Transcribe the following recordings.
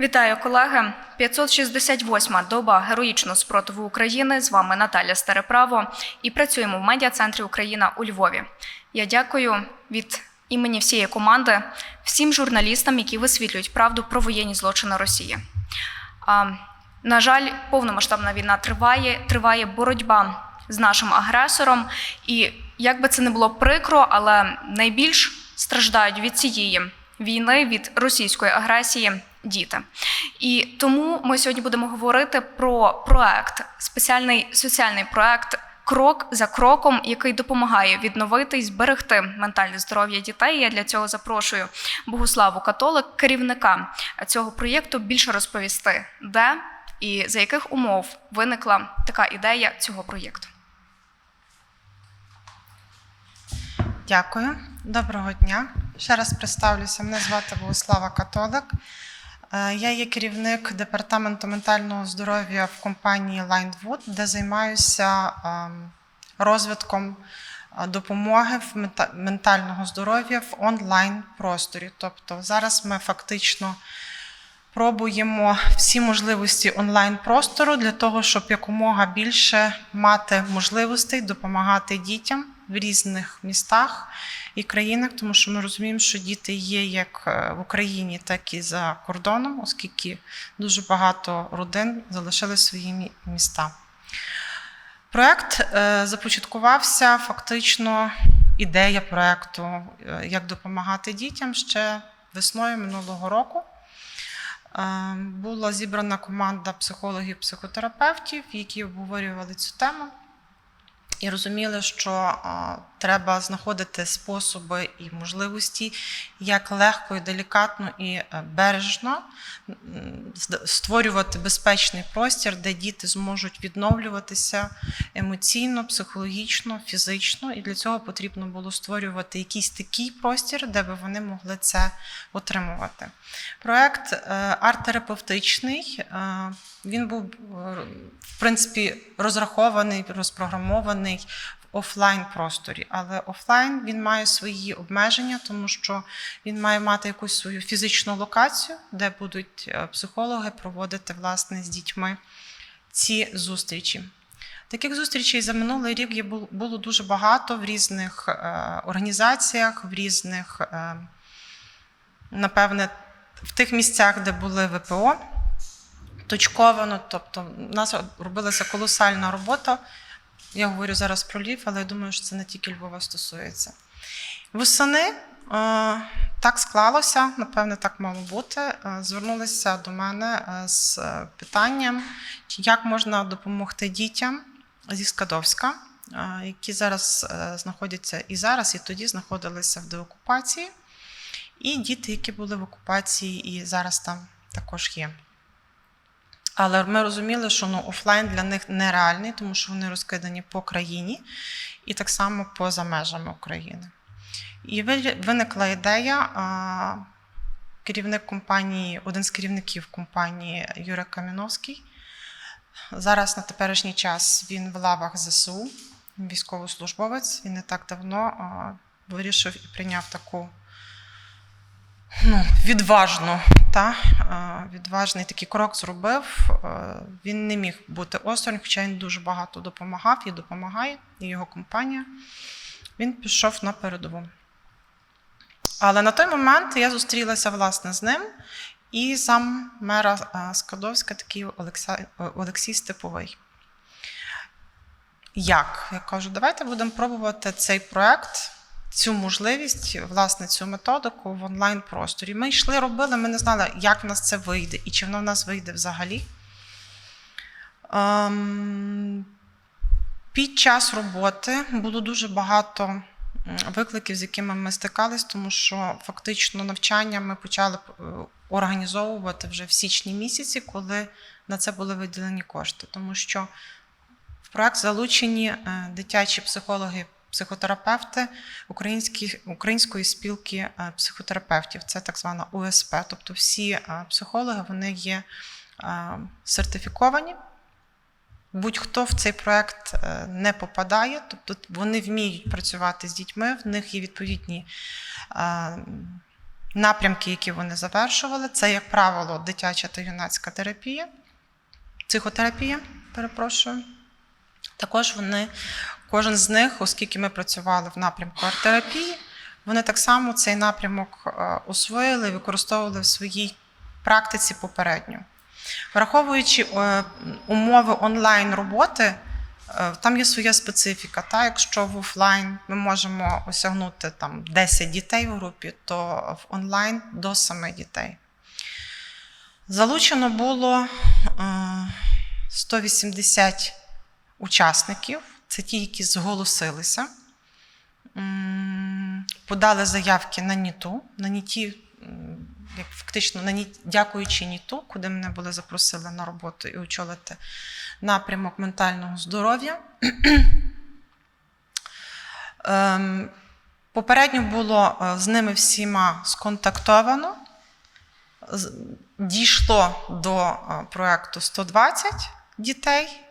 Вітаю, колеги. 568-ма доба героїчного спротиву України. З вами Наталя Стареправо і працюємо в медіа-центрі Україна у Львові. Я дякую від імені всієї команди всім журналістам, які висвітлюють правду про воєнні злочини Росії. А, на жаль, повномасштабна війна триває, триває боротьба з нашим агресором. І як би це не було прикро, але найбільш страждають від цієї війни, від російської агресії діти. І тому ми сьогодні будемо говорити про проект, спеціальний соціальний проект. Крок за кроком, який допомагає відновити і зберегти ментальне здоров'я дітей. Я для цього запрошую Богуславу Католик, керівника цього проєкту, більше розповісти, де і за яких умов виникла така ідея цього проєкту. Дякую, доброго дня. Ще раз представлюся. Мене звати Богослава Католик. Е, Я є керівник департаменту ментального здоров'я в компанії Linewood, де займаюся ем, розвитком е, допомоги в ментального здоров'я в онлайн просторі. Тобто зараз ми фактично пробуємо всі можливості онлайн простору для того, щоб якомога більше мати можливостей допомагати дітям в різних містах і країнах, тому що ми розуміємо, що діти є як е, в Україні, так і за кордоном, оскільки дуже багато родин залишили свої міста. Проект е, започаткувався фактично ідея проекту, е, як допомагати дітям ще весною минулого року. Була зібрана команда психологів-психотерапевтів, які обговорювали цю тему і розуміли, що а, треба знаходити способи і можливості, як легко і делікатно і е, бережно створювати безпечний простір, де діти зможуть відновлюватися емоційно, психологічно, фізично. І для цього потрібно було створювати якийсь такий простір, де би вони могли це отримувати. Проект е, арт-терапевтичний. Він був е, в принципі розрахований, розпрограмований в офлайн просторі, але офлайн він має свої обмеження, тому що він має мати якусь свою фізичну локацію, де будуть е, психологи проводити власне з дітьми ці зустрічі. Таких зустрічей за минулий рік було дуже багато в різних е, організаціях, в різних, напевне, в тих місцях, де були ВПО точковано. Тобто, у нас робилася колосальна робота. Я говорю зараз про Львів, але я думаю, що це не тільки Львова стосується. Восени е, так склалося, напевне, так мало бути. е, Звернулися до мене е, з питанням, як можна допомогти дітям зі Скадовська, які зараз знаходяться і зараз, і тоді знаходилися в деокупації, і діти, які були в окупації і зараз там також є. Але ми розуміли, що ну, офлайн для них нереальний, тому що вони розкидані по країні і так само поза межами України. І ви- виникла ідея. Керівник компанії, один з керівників компанії Юрій Кам'яновський. Зараз на теперішній час він в лавах ЗСУ, військовослужбовець. Він не так давно вирішив і прийняв таку ну, відважну, та, відважний такий крок зробив. Він не міг бути осторонь, хоча він дуже багато допомагав і допомагає, і його компанія. Він пішов на передову. Але на той момент я зустрілася власне з ним і зам мера Скадовська, такий Олекса- е, Олексій Степовий. Як? Я кажу, давайте будемо пробувати цей проект, цю можливість, власне, цю методику в онлайн-просторі. Ми йшли, робили, ми не знали, як в нас це вийде і чи воно в нас вийде взагалі. Ем, під час роботи було дуже багато викликів, з якими ми стикались, тому що фактично навчання ми почали е, організовувати вже в січні місяці, коли на це були виділені кошти. Тому що в проект залучені е, дитячі психологи, психотерапевти української спілки е, психотерапевтів. Це так звана УСП. Тобто всі е, психологи вони є е, сертифіковані. Будь-хто в цей проект не попадає, тобто вони вміють працювати з дітьми, в них є відповідні напрямки, які вони завершували. Це, як правило, дитяча та юнацька терапія, психотерапія, перепрошую. Також вони, кожен з них, оскільки ми працювали в напрямку арт-терапії, вони так само цей напрямок е, освоїли і використовували в своїй практиці попередньо. Враховуючи е, умови онлайн роботи, е, там є своя специфіка. Та? Якщо в офлайн ми можемо осягнути там, 10 дітей в групі, то в онлайн до 7 дітей. Залучено було е, 180 учасників, це ті, які зголосилися, подали заявки на НІТу, на НІТі, як фактично на НІТ, дякуючи НІТу, куди мене були запросили на роботу і очолити напрямок ментального здоров'я. Ем, Попередньо було е, з ними всіма сконтактовано. Дійшло до е, проекту 120 дітей,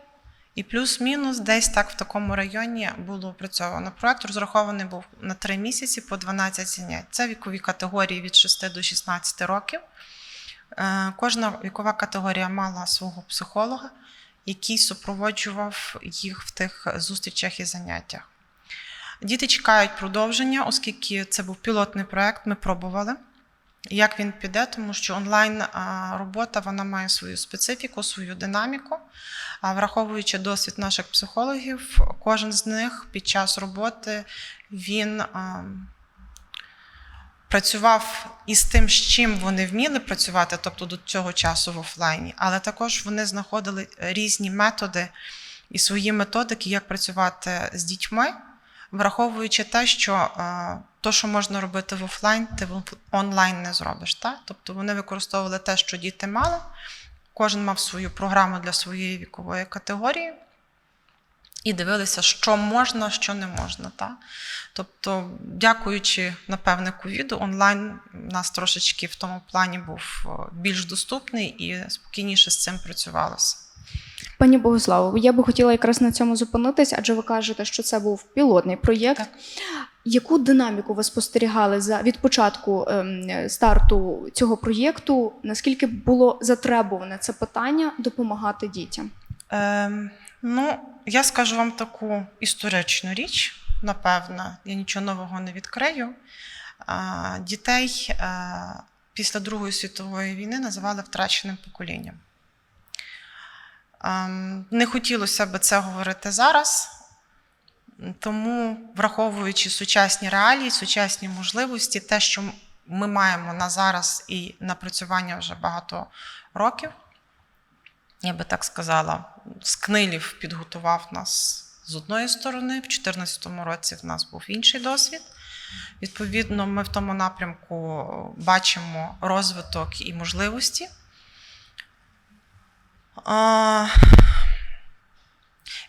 і плюс-мінус десь так в такому районі було опрацьовано. Проект розрахований був на 3 місяці по 12 занять. Це вікові категорії від 6 до 16 років. Е, Кожна вікова категорія мала свого психолога, який супроводжував їх в тих зустрічах і заняттях. Діти чекають продовження, оскільки це був пілотний проект, ми пробували. Як він піде, тому що онлайн робота вона має свою специфіку, свою динаміку. А враховуючи досвід наших психологів, кожен з них під час роботи він працював із тим, з чим вони вміли працювати, тобто до цього часу в офлайні, але також вони знаходили різні методи і свої методики, як працювати з дітьми, враховуючи те, що то, що можна робити в офлайн, ти в онлайн не зробиш. Та? Тобто вони використовували те, що діти мали. Кожен мав свою програму для своєї вікової категорії і дивилися, що можна, що не можна. Та? Тобто, дякуючи, напевне, ковіду, онлайн у нас трошечки в тому плані був е, більш доступний і спокійніше з цим працювалося. Пані Богославо, я би хотіла якраз на цьому зупинитись, адже ви кажете, що це був пілотний проєкт. Так. Яку динаміку ви спостерігали за від початку ем, старту цього проєкту? Наскільки було затребуване це питання допомагати дітям? Ем, ну, я скажу вам таку історичну річ, напевно, я нічого нового не відкрию. А, дітей е, після Другої світової війни називали втраченим поколінням. Ем, не хотілося б це говорити зараз, тому, враховуючи сучасні реалії, сучасні можливості, те, що ми маємо на зараз і напрацювання вже багато років, я би так сказала, Скнилів підготував нас з одної сторони, в 2014 році в нас був інший досвід. Відповідно, ми в тому напрямку бачимо розвиток і можливості. А,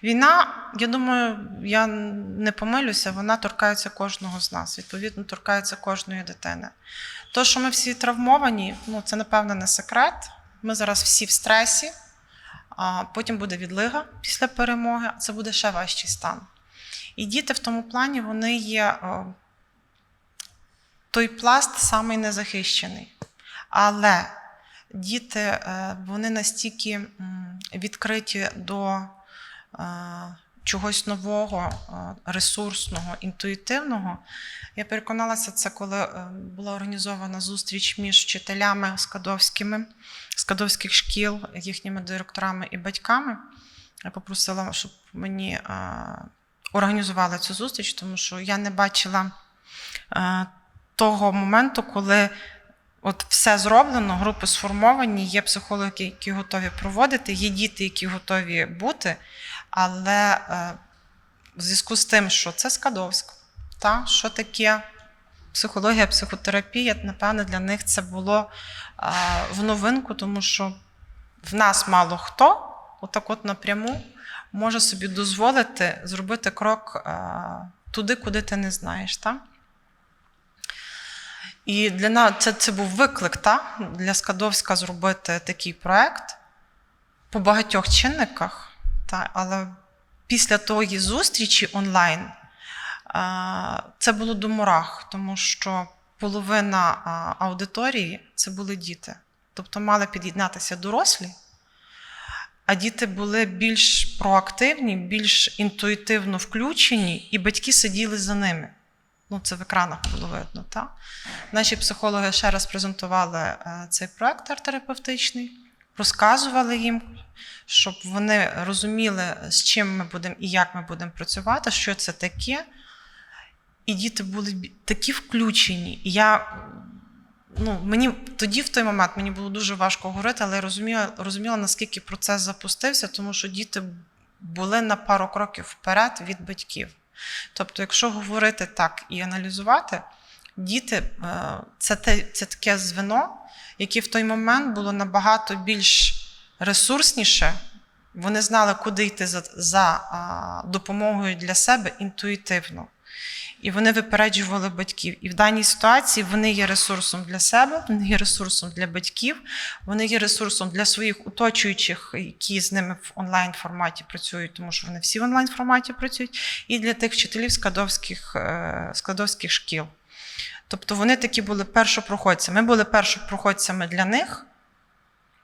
Війна, я думаю, я не помилюся, вона торкається кожного з нас, відповідно, торкається кожної дитини. То, що ми всі травмовані, ну це напевно не секрет. Ми зараз всі в стресі, а потім буде відлига після перемоги, а це буде ще важчий стан. І діти в тому плані вони є о, той пласт самий незахищений. Але діти е, вони настільки відкриті до е, чогось нового, е, ресурсного, інтуїтивного. Я переконалася це, коли була організована зустріч між вчителями скадовськими, скадовських шкіл, їхніми директорами і батьками. Я попросила, щоб мені організували цю зустріч, тому що я не бачила того моменту, коли от все зроблено, групи сформовані, є психологи, які готові проводити, є діти, які готові бути. Але е, в зв'язку з тим, що це Скадовськ, та, що таке психологія, психотерапія, напевне, для них це було е, в новинку, тому що в нас мало хто, отак от напряму, може собі дозволити зробити крок е, туди, куди ти не знаєш. Та? І для нас це, це був виклик та, для Скадовська зробити такий проект по багатьох чинниках. Та, але після тої зустрічі онлайн це було до мурах, тому що половина аудиторії це були діти. Тобто мали під'єднатися дорослі, а діти були більш проактивні, більш інтуїтивно включені, і батьки сиділи за ними. Ну, це в екранах було видно. Та? Наші психологи ще раз презентували е, цей проект арт-терапевтичний, розказували їм, щоб вони розуміли, з чим ми будемо і як ми будемо працювати, що це таке. І діти були такі включені. Я ну, мені тоді, в той момент, мені було дуже важко говорити, але я розуміла, розуміла, наскільки процес запустився, тому що діти були на пару кроків вперед від батьків. Тобто, якщо говорити так і аналізувати, діти е, це, те, це таке звено, яке в той момент було набагато більш ресурсніше. Вони знали, куди йти за, за допомогою для себе інтуїтивно. І вони випереджували батьків. І в даній ситуації вони є ресурсом для себе, вони є ресурсом для батьків, вони є ресурсом для своїх оточуючих, які з ними в онлайн форматі працюють, тому що вони всі в онлайн форматі працюють, і для тих вчителів складовських, е, складовських шкіл. Тобто вони такі були першопроходцями. Ми були першопроходцями для них,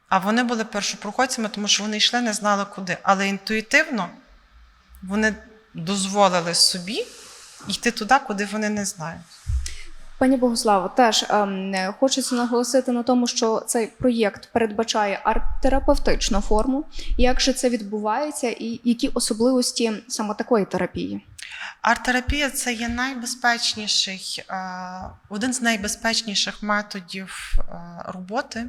а вони були першопроходцями, тому що вони йшли, не знали куди. Але інтуїтивно вони дозволили собі йти туди, куди вони не знають. Пані Богославо, теж ем, хочеться наголосити на тому, що цей проєкт передбачає арт-терапевтичну форму. Як же це відбувається, і які особливості саме такої терапії? Арт-терапія це є найбезпечніший, е, один з найбезпечніших методів е, роботи.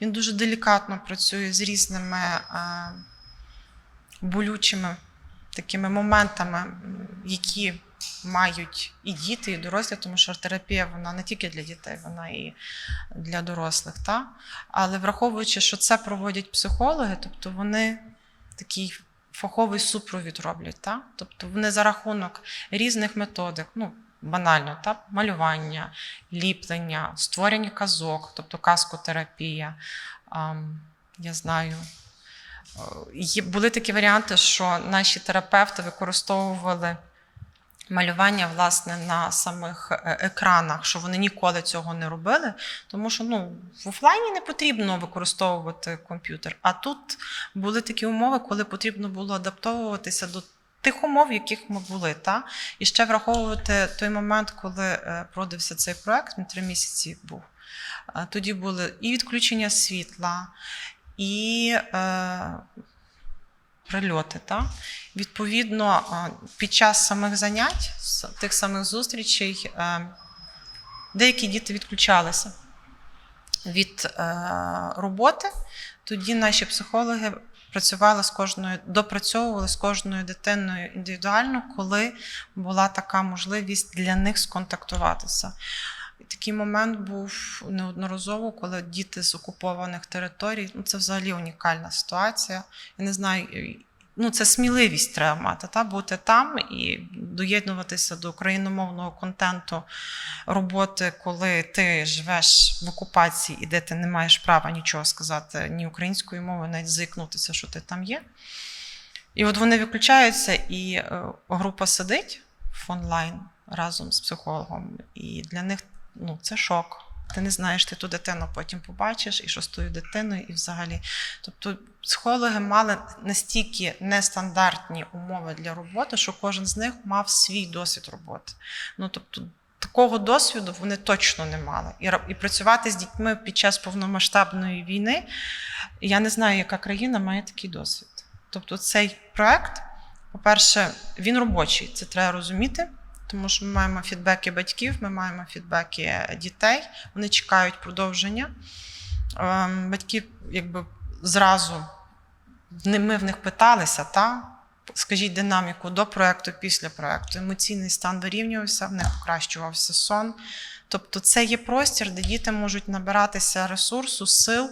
Він дуже делікатно працює з різними е, болючими такими моментами, які мають і діти, і дорослі, тому що арт-терапія вона не тільки для дітей, вона і для дорослих. Та? Але враховуючи, що це проводять психологи, тобто вони такий фаховий супровід роблять. Та? Тобто вони за рахунок різних методик, ну, банально, та? малювання, ліплення, створення казок, тобто казкотерапія. Ам, я знаю. Були такі варіанти, що наші терапевти використовували малювання власне на самих е, екранах, що вони ніколи цього не робили, тому що ну, в офлайні не потрібно використовувати комп'ютер. А тут були такі умови, коли потрібно було адаптовуватися до тих умов, яких ми були. Та? І ще враховувати той момент, коли е, продався цей проект, він три місяці був. Е, Тоді були і відключення світла, і е, прильоти. Та? Відповідно, е, під час самих занять, тих самих зустрічей, е, деякі діти відключалися від е, роботи. Тоді наші психологи працювали з кожною, допрацьовували з кожною дитиною індивідуально, коли була така можливість для них сконтактуватися. Такий момент був неодноразово, коли діти з окупованих територій, ну це взагалі унікальна ситуація. Я не знаю, ну це сміливість треба мати, та, бути там і доєднуватися до україномовного контенту роботи, коли ти живеш в окупації і де ти не маєш права нічого сказати ні українською мовою, навіть зикнутися, що ти там є. І от вони виключаються, і е, група сидить в онлайн разом з психологом, і для них ну, це шок. Ти не знаєш, ти ту дитину потім побачиш, і що з тою дитиною, і взагалі. Тобто психологи мали настільки нестандартні умови для роботи, що кожен з них мав свій досвід роботи. Ну, тобто, такого досвіду вони точно не мали. І, і працювати з дітьми під час повномасштабної війни, я не знаю, яка країна має такий досвід. Тобто, цей проект, по-перше, він робочий, це треба розуміти. Тому що ми маємо фідбеки батьків, ми маємо фідбеки дітей, вони чекають продовження. Ем, Батьки якби зразу ми в них питалися, та? скажіть динаміку до проекту, після проекту. Емоційний стан вирівнювався, в них покращувався сон. Тобто, це є простір, де діти можуть набиратися ресурсу, сил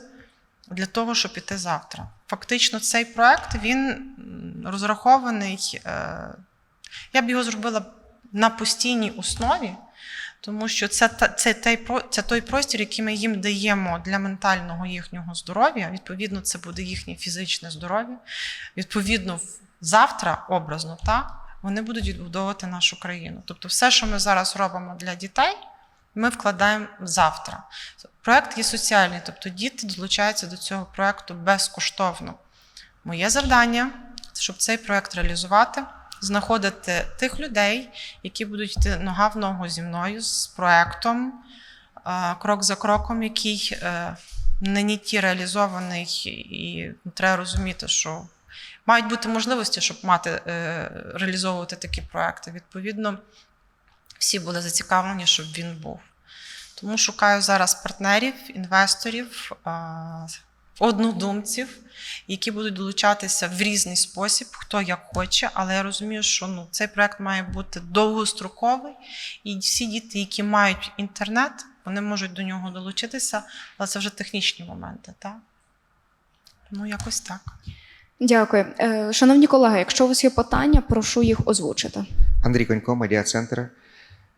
для того, щоб піти завтра. Фактично, цей проект він розрахований. е, Я б його зробила на постійній основі, тому що це, це, той, це той простір, який ми їм даємо для ментального їхнього здоров'я. Відповідно, це буде їхнє фізичне здоров'я. Відповідно, завтра, образно, та, вони будуть відбудовувати нашу країну. Тобто, все, що ми зараз робимо для дітей, Ми вкладаємо завтра. Проект є соціальний, тобто діти долучаються до цього проекту безкоштовно. Моє завдання, щоб цей проект реалізувати, знаходити тих людей, які будуть йти нога в ногу зі мною з проектом, е, крок за кроком, який е, нині ті реалізований, і треба розуміти, що мають бути можливості, щоб мати е, реалізовувати такі проекти. Відповідно, всі були зацікавлені, щоб він був. Тому шукаю зараз партнерів, інвесторів, а, однодумців, які будуть долучатися в різний спосіб, хто як хоче. Але я розумію, що ну, цей проект має бути довгостроковий, і всі діти, які мають інтернет, вони можуть до нього долучитися, але це вже технічні моменти. Так? Ну, якось так. Дякую. Е, Шановні колеги, якщо у вас є питання, прошу їх озвучити. Андрій Конько, медіа-центр. Е,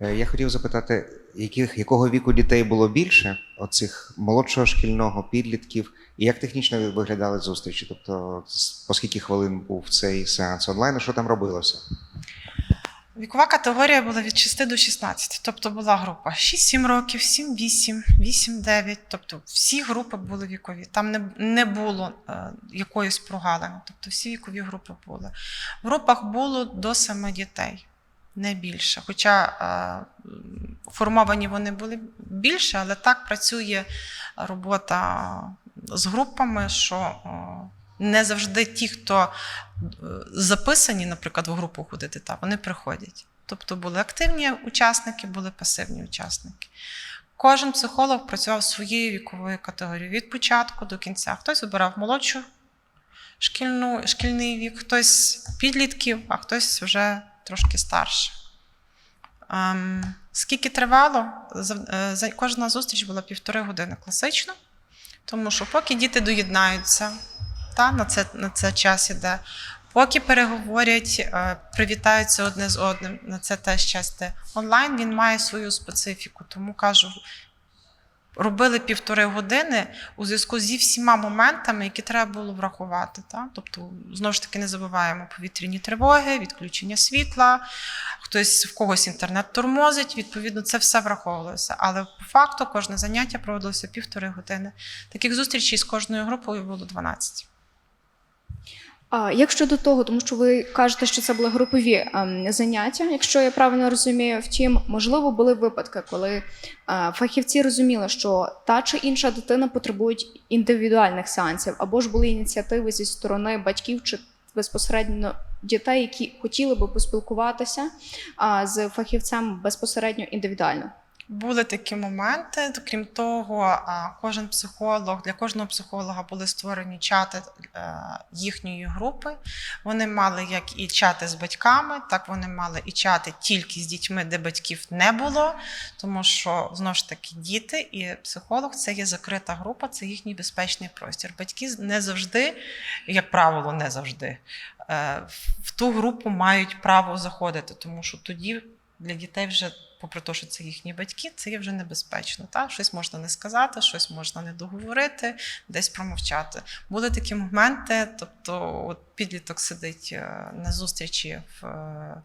Я хотів запитати, яких, якого віку дітей було більше, оцих молодшого шкільного, підлітків, і як технічно виглядали зустрічі? Тобто, по скільки хвилин був цей сеанс онлайн, що там робилося? Вікова категорія була від 6 до 16, тобто була група 6-7 років, 7-8, 8-9, тобто всі групи були вікові. Там не, не було е, якоїсь прогалини, тобто всі вікові групи були. В групах було до 7 дітей, не більше. Хоча формовані вони були більше, але так працює робота з групами, що не завжди ті, хто е, записані, наприклад, в групу ходити, та вони приходять. Тобто були активні учасники, були пасивні учасники. Кожен психолог працював своєю віковою категорією від початку до кінця. Хтось обирав молодшу шкільну, шкільний вік, хтось підлітків, а хтось вже трошки старше. Ем, скільки тривало? Е, Кожна зустріч була півтори години класично, тому що поки діти доєднаються, та, на, це, на це час іде. Поки переговорять, е, привітаються одне з одним, на це теж час. Онлайн він має свою специфіку, тому кажу, робили півтори години у зв'язку зі всіма моментами, які треба було врахувати. Та? Тобто, знову ж таки, не забуваємо повітряні тривоги, відключення світла, хтось в когось інтернет тормозить, відповідно, це все враховувалося. Але по факту кожне заняття проводилося півтори години. Таких зустрічей з кожною групою було 12. А як щодо того, тому що ви кажете, що це були групові ем, заняття, якщо я правильно розумію, втім, можливо, були випадки, коли е, фахівці розуміли, що та чи інша дитина потребують індивідуальних сеансів, або ж були ініціативи зі сторони батьків чи безпосередньо дітей, які хотіли би поспілкуватися з фахівцем безпосередньо індивідуально. Були такі моменти. Крім того, кожен психолог для кожного психолога були створені чати е, їхньої групи. Вони мали як і чати з батьками, так вони мали і чати тільки з дітьми, де батьків не було. Тому що знову ж таки діти і психолог це є закрита група, це їхній безпечний простір. Батьки не завжди, як правило, не завжди е, в ту групу мають право заходити, тому що тоді для дітей вже попри те, що це їхні батьки, це є вже небезпечно. Та? Щось можна не сказати, щось можна не договорити, десь промовчати. Були такі моменти, тобто, от підліток сидить е, на зустрічі в е,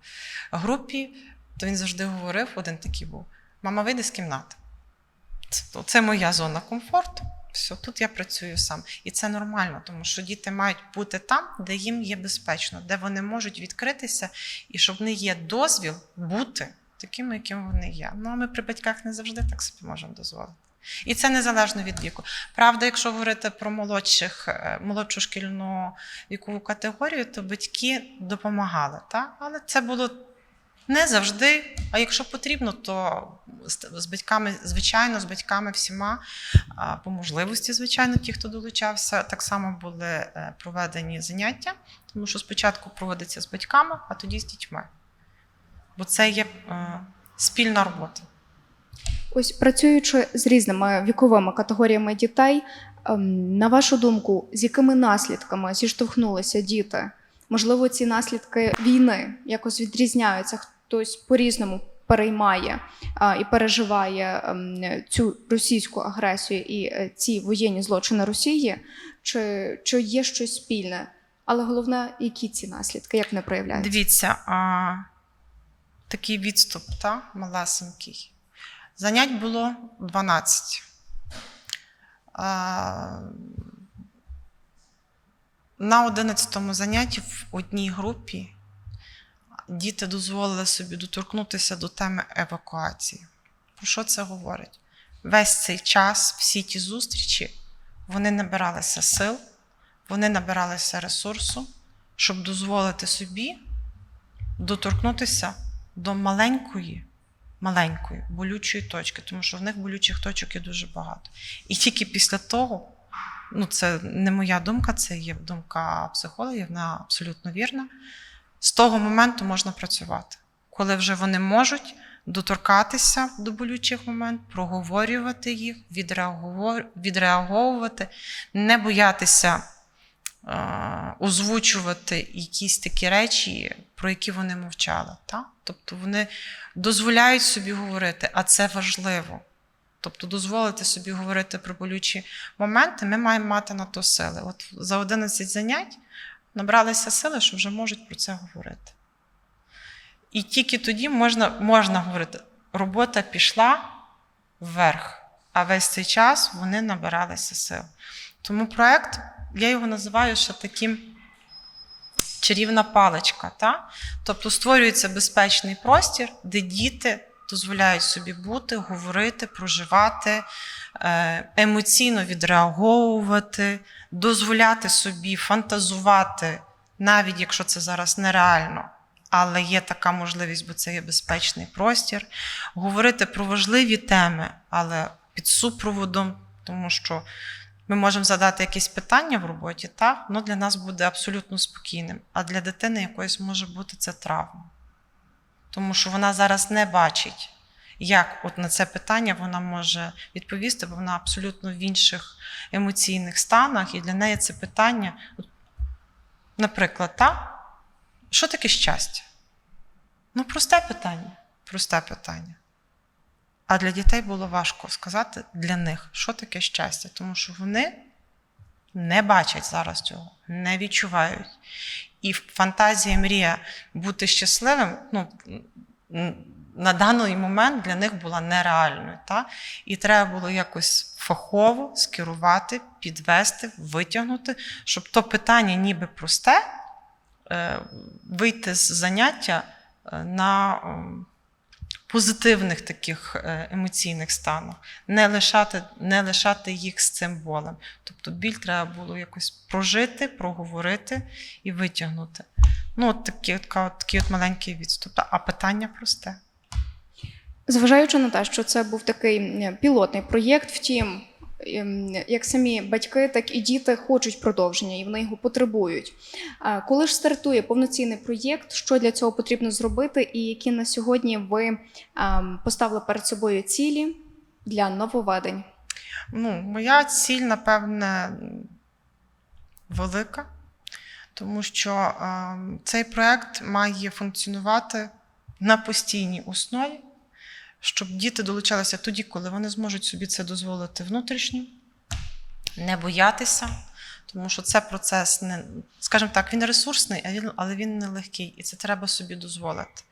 групі, то він завжди говорив, один такий був: мама, вийди з кімнати. Це, це моя зона комфорту. Все, тут я працюю сам. І це нормально, тому що діти мають бути там, де їм є безпечно, де вони можуть відкритися, і щоб в них є дозвіл бути такими, якими вони є. Ну, а ми при батьках не завжди так собі можемо дозволити. І це незалежно від віку. Правда, якщо говорити про молодших, е, молодшу шкільну вікову категорію, то батьки допомагали. Так? Але це було не завжди. А якщо потрібно, то з- батьками, звичайно, з батьками всіма, по можливості, звичайно, ті, хто долучався, так само були е, проведені заняття, тому що спочатку проводиться з батьками, а тоді з дітьми. Бо це є е, спільна робота. Ось працюючи з різними віковими категоріями дітей, ем, на вашу думку, з якими наслідками зіштовхнулися діти? Можливо, ці наслідки війни якось відрізняються, хтось по-різному переймає а, і переживає ем, цю російську агресію і е, ці воєнні злочини Росії, чи, чи є щось спільне? Але головне, які ці наслідки, як вони проявляються? Дивіться, а, такий відступ, та, малесенький. Занять було 12. А, На 11 занятті в одній групі діти дозволили собі доторкнутися до теми евакуації. Про що це говорить? Весь цей час, всі ті зустрічі, вони набиралися сил, вони набиралися ресурсу, щоб дозволити собі доторкнутися до маленької, маленької болючої точки, тому що в них болючих точок є дуже багато. І тільки після того, ну це не моя думка, це є думка психологів, вона абсолютно вірна. З того моменту можна працювати, коли вже вони можуть доторкатися до болючих моментів, проговорювати їх, відреагу- відреаговувати, не боятися е, озвучувати якісь такі речі, про які вони мовчали. Та? Тобто вони дозволяють собі говорити, а це важливо. Тобто дозволити собі говорити про болючі моменти, ми маємо мати на то сили. От за 11 занять набралися сили, що вже можуть про це говорити. І тільки тоді можна, можна говорити, робота пішла вверх, а весь цей час вони набиралися сил. Тому проект, я його називаю ще таким чарівна паличка. Та? Тобто створюється безпечний простір, де діти дозволяють собі бути, говорити, проживати, е, емоційно відреаговувати, дозволяти собі фантазувати, навіть якщо це зараз нереально. Але є така можливість, бо це є безпечний простір, говорити про важливі теми, але під супроводом, тому що ми можемо задати якісь питання в роботі, так, воно для нас буде абсолютно спокійним. А для дитини якоїсь може бути це травма. Тому що вона зараз не бачить, як от на це питання вона може відповісти, бо вона абсолютно в інших емоційних станах, і для неї це питання, наприклад, та, що таке щастя? Ну, просте питання. Просте питання. А для дітей було важко сказати для них, що таке щастя, тому що вони не бачать зараз цього, не відчувають. І фантазія, мрія бути щасливим, ну, на даний момент для них була нереальною. Та? І треба було якось фахово скерувати, підвести, витягнути, щоб то питання, ніби просте, е, вийти з заняття е, на позитивних таких е, емоційних станах, не лишати, не лишати їх з цим болем. Тобто біль треба було якось прожити, проговорити і витягнути. Ну, от такий, от, такий от маленький відступ. А питання просте. Зважаючи на те, що це був такий пілотний проєкт, втім, як самі батьки, так і діти хочуть продовження, і вони його потребують. Коли ж стартує повноцінний проєкт, що для цього потрібно зробити, і які на сьогодні ви ем, поставили перед собою цілі для нововведень? Ну, моя ціль, напевне, велика, тому що е, цей проект має функціонувати на постійній основі, щоб діти долучалися тоді, коли вони зможуть собі це дозволити внутрішньо, не боятися, тому що це процес не, скажімо так, він ресурсний, але він не легкий, і це треба собі дозволити.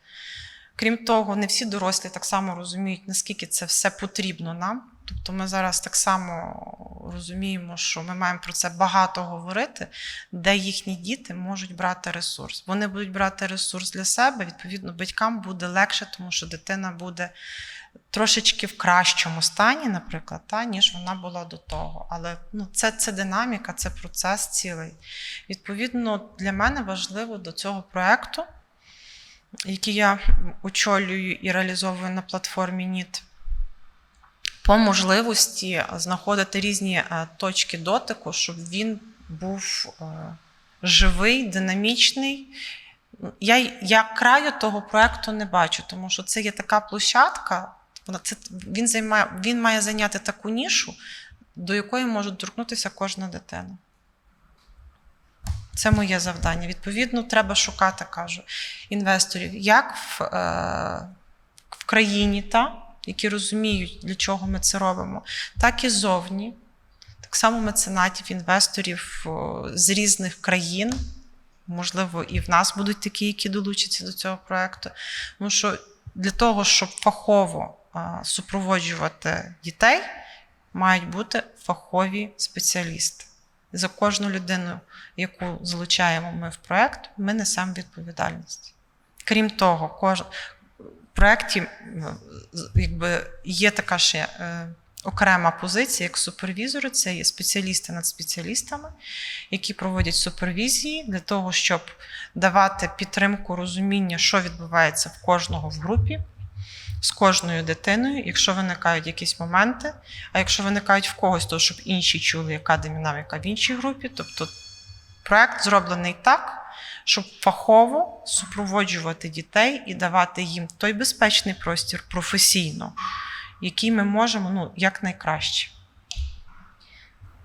Крім того, не всі дорослі так само розуміють, наскільки це все потрібно нам. Тобто ми зараз так само розуміємо, що ми маємо про це багато говорити, де їхні діти можуть брати ресурс. Вони будуть брати ресурс для себе, відповідно, батькам буде легше, тому що дитина буде трошечки в кращому стані, наприклад, та, ніж вона була до того. Але ну, це, це динаміка, це процес цілий. Відповідно, для мене важливо до цього проекту, який я очолюю і реалізовую на платформі НІТ, по можливості знаходити різні е, точки дотику, щоб він був е, живий, динамічний. Я, я краю того проекту не бачу, тому що це є така площадка, це, він, займає, він має зайняти таку нішу, до якої може доторкнутися кожна дитина. Це моє завдання. Відповідно, треба шукати, кажу, інвесторів, як в, е, в країні, та, які розуміють, для чого ми це робимо, так і зовні. Так само меценатів, інвесторів з різних країн. Можливо, і в нас будуть такі, які долучаться до цього проекту. Тому що для того, щоб фахово а, супроводжувати дітей, мають бути фахові спеціалісти. За кожну людину, яку залучаємо ми в проект, ми несемо відповідальність. Крім того, кож... в проєкті є така ще е, окрема позиція, як супервізори, це є спеціалісти над спеціалістами, які проводять супервізії для того, щоб давати підтримку розуміння, що відбувається в кожного в групі, з кожною дитиною, якщо виникають якісь моменти, а якщо виникають в когось, то щоб інші чули, яка динаміка в іншій групі. Тобто проект зроблений так, щоб фахово супроводжувати дітей і давати їм той безпечний простір професійно, який ми можемо ну, якнайкраще.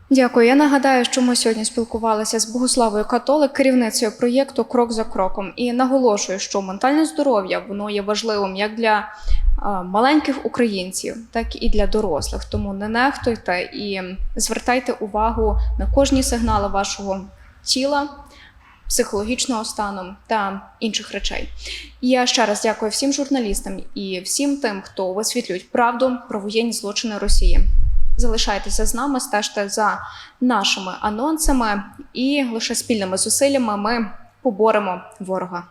Дякую. Я нагадаю, що ми сьогодні спілкувалися з Богославою Католик, керівницею проєкту Крок за кроком. І наголошую, що ментальне здоров'я воно є важливим як для маленьких українців, так і для дорослих. Тому не нехтуйте і звертайте увагу на кожні сигнали вашого тіла, психологічного стану та інших речей. Я ще раз дякую всім журналістам і всім тим, хто висвітлюють правду про воєнні злочини Росії. Залишайтеся з нами, стежте за нашими анонсами, і лише спільними зусиллями ми поборемо ворога.